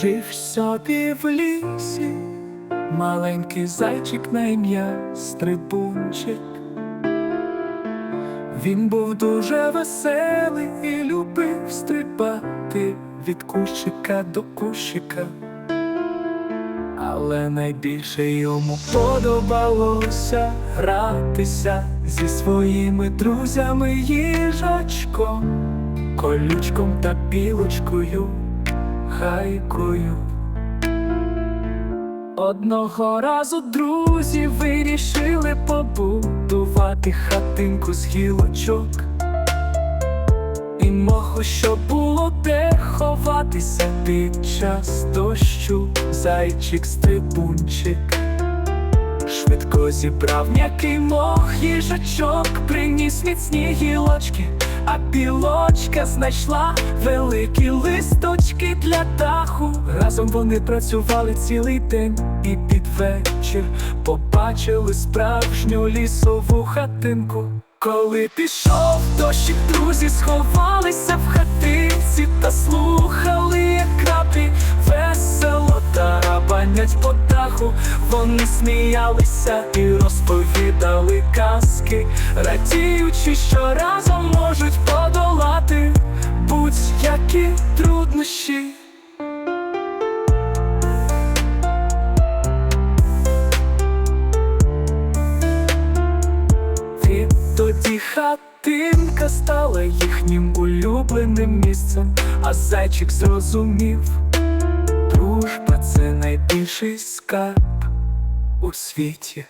Жив собі в лісі, маленький зайчик на ім'я Стрибунчик. Він був дуже веселий і любив стрибати від кущика до кущика. Але найбільше йому подобалося гратися зі своїми друзями їжачком, колючком та білочкою, хайкою. Одного разу друзі вирішили побудувати хатинку з гілочок. І моху, щоб було де ховатися під час дощу, зайчик стрибунчик. Швидко зібрав м'який мох, їжачок приніс міцні гілочки, а білочка знайшла великі листочки для даху. Разом вони працювали цілий день і під вечір побачили справжню лісову хатинку. Коли пішов дощик, друзі сховалися в хатинці та слухали, тарабанять по даху. Вони сміялися і розповідали казки, радіючи, що разом можуть подолати будь-які труднощі. Відтоді хатинка стала їхнім улюбленим місцем, а зайчик зрозумів, дружба це найбільший скарб у світі.